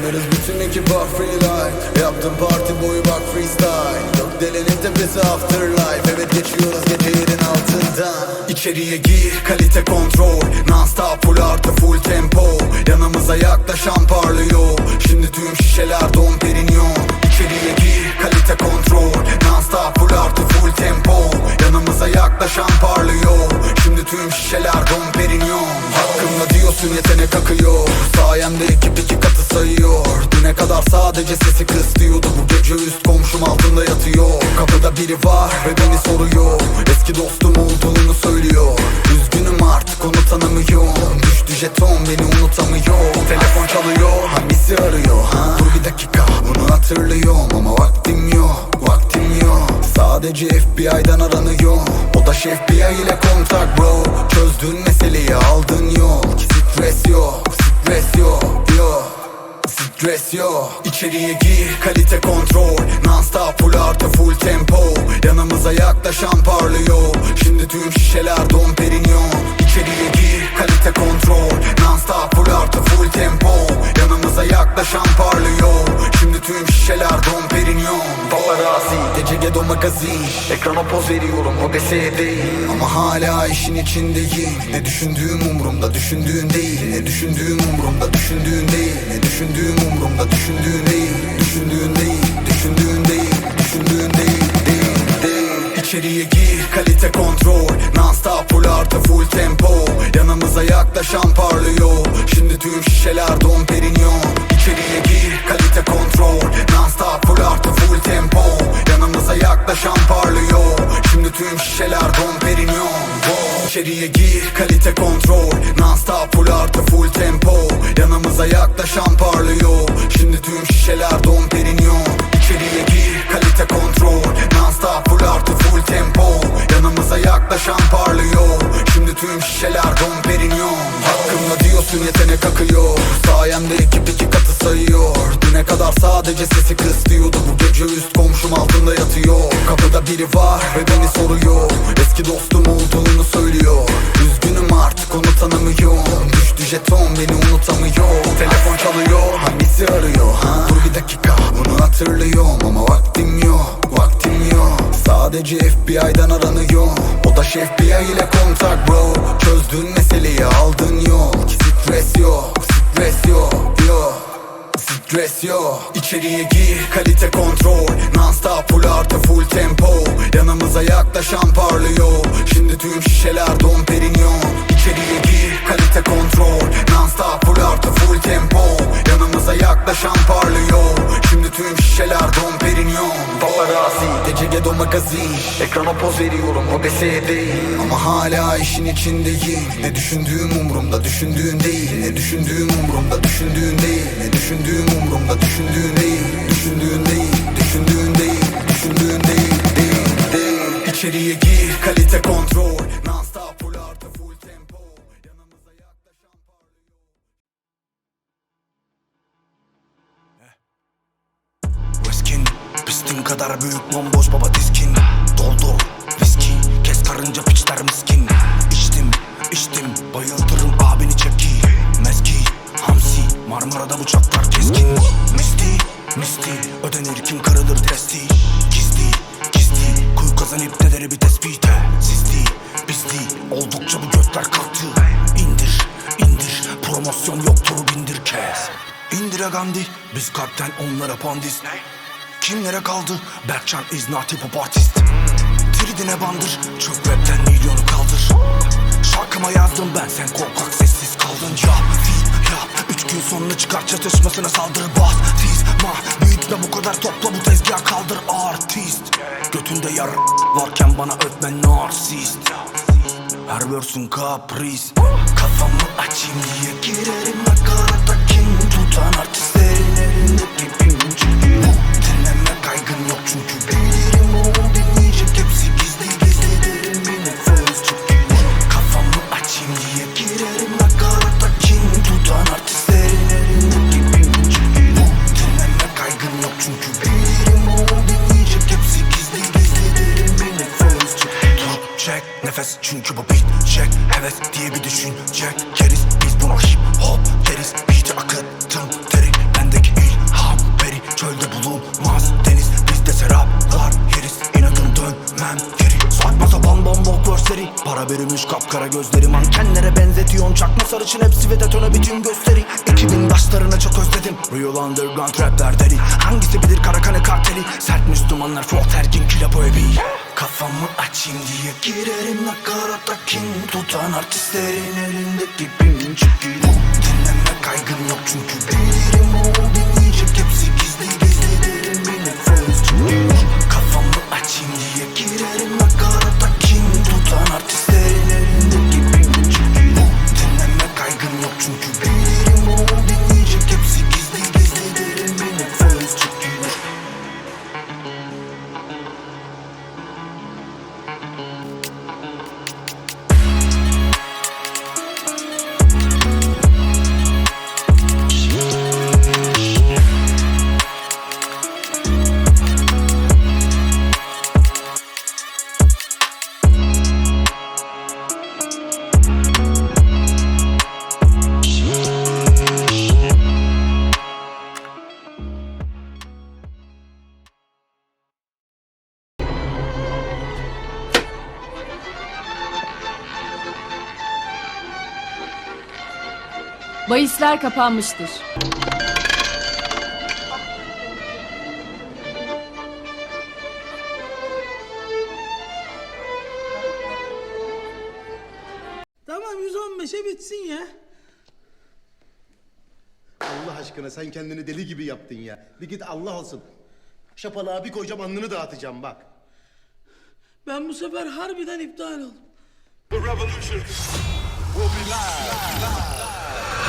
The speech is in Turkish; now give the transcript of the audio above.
Takılırız bütün ekip bak free life. Yaptım parti boyu bak freestyle. Yok delenin tepesi afterlife. Evet geçiyoruz gece yerin altından. İçeriye gir kalite kontrol. Non-stop full artı full tempo. Yanımıza yaklaşan parlıyor. Şimdi tüm şişeler Dom Perignon İçeriye gir kalite kontrol. Non-stop full artı full tempo Yanımıza yaklaşan parlıyor. Şimdi tüm şişeler Dom Perignon Hakkımda diyorsun yetenek akıyor. Sayemde ekip iki katı sayıyor. Düne kadar sadece sesi kıs diyordu. Bu gece üst komşum altında yatıyor. Kapıda biri var ve beni soruyor. Eski dostum olduğunu söylüyor artık onu tanımıyorum. Düştü jeton beni unutamıyor. Telefon çalıyor hangisi arıyor ha? Dur bir dakika bunu hatırlıyorum Ama vaktim yok vaktim yok. Sadece FBI'dan aranıyor. O da şef FBI ile kontak bro. Çözdün meseleyi aldın yol Ki stres yok stres yok yok Stres yok İçeriye gir kalite kontrol. Non-stop full artı full tempo. Yanımıza yaklaşan parlıyor. Şimdi tüm şişeler Dom Perignon. İçeriye gir kalite kontrol. Non-stop full magazin. Ekrana poz veriyorum o deseye değil. Ama hala işin içindeyim Ne düşündüğüm umurumda düşündüğün değil. Ne düşündüğüm umurumda düşündüğün değil. Ne düşündüğüm umurumda düşündüğün değil. Düşündüğün değil Düşündüğün değil Düşündüğün değil Değil değil. İçeriye gir kalite kontrol. Non-stop full artı full tempo. Yanımıza yaklaşan parlıyor. Şimdi tüm şişeler Dom Perignon İçeriye gir kalite kontrol. Non-stop full artı full tempo. Yanımıza yaklaşan parlıyor. Şimdi tüm şişeler Dom Perignon Wow. İçeriye gir kalite kontrol. Non-stop full artı full tempo. Yanımıza yaklaşan parlıyor. Şimdi tüm şişeler Dom Perignon İçeriye gir kalite kontrol. Non-stop full artı full tempo. Yanımıza yaklaşan parlıyor. Şimdi tüm şişeler Dom Perignon Hakkımda diyorsun yetenek akıyor. Sayemde ekip sayıyor. Düne kadar sadece sesi kıs diyordu Bu gece üst komşum altında yatıyor. Kapıda biri var ve beni soruyor. Eski dostum olduğunu söylüyor. Üzgünüm artık onu tanımıyorum Düştü jeton beni unutamıyor. Telefon çalıyor hangisi arıyor ha? Dur bir dakika bunu hatırlıyorum Ama vaktim yok vaktim yok. Sadece FBI'dan aranıyor. O da şef FBI ile kontak bro. Çözdün meseleyi aldın yol stres yok stres yok yok Stres yok İçeriye gir kalite kontrol Non-stop full artı full tempo. Yanımıza yaklaşan parlıyor. Şimdi tüm şişeler Dom Perignon İçeriye gir kalite kontrol. Non-stop full artı full tempo. Yanımıza yaklaşan parlıyor. Şimdi tüm şişeler Dom Perignon. Paparazzi gece Gedo magazin Ekrana poz veriyorum o deseye değil Ama hala işin içindeyim. Ne düşündüğüm umurumda düşündüğün değil. Ne düşündüğüm umurumda düşündüğün değil. Ne düşündüğüm umurumda düşündüğün değil. Düşündüğün değil Düşündüğün değil Düşündüğün değil Değil değil. İçeriye gir kalite kontrol Pistin kadar büyük bomboş baba diskin. Doldur viski Kes karınca piçler miskin. İçtim içtim bayıltırım abini çeki. Meski Hamsi Marmara'da bıçaklar keskin. Misti Misti Ödenir kim karılır testi. Gizli Gizli Kuyu kazan ipneleri bir tespite Sisli Pisli Oldukça bu götler kalktı. İndir indir Promosyon yok turu bindir kes. İndire Gandhi Biz kalpten onlara pandis Kimlere kaldı? Berkcan is not hip hop artist. Tridine bandır? Çöp rapten milyonu kaldır. Şarkıma yazdım ben sen korkak sessiz kaldın. Ya ya Üç gün sonra çıkar çatışmasına saldır. Bas Tiz ma büyütme bu kadar topla bu tezgah kaldır. Artist. Götünde yar varken bana öpme narsist. Her versin kapris. Kafamı açayım diye girerim. Nakarata Kim tutan artistlerin Çünkü bu beat check heves diye bir düşünce. Geriz biz buna hip hop deriz. Beat'i akıttım terin bendeki ilham Peri çölde bulunmaz deniz. Bizde serap var Yeriz. İnadın dönmem geri. Saçma sapan bombok versleri Para verilmiş kapkara gözleri Mankenlere benzetiyorum çakma sarışın hepsi ve detone bütün gösteri 2000 başlarına çok özledim. Real underground rapler deli. Hangisi bilir Karakanı karteli? Sert Müslümanlar folk terkin kilapo evi Kafamı açayım diye girerim. Nakarata kin Tutan artistlerin elindeki bin çipi Dinleme kaygım yok çünkü bilirim Bahisler kapanmıştır. Tamam 115'e bitsin ya. Allah aşkına sen kendini deli gibi yaptın ya. Bir git Allah olsun. Şapalığa bir koyacağım alnını dağıtacağım bak. Ben bu sefer harbiden iptal oldum. The revolution will be live. live.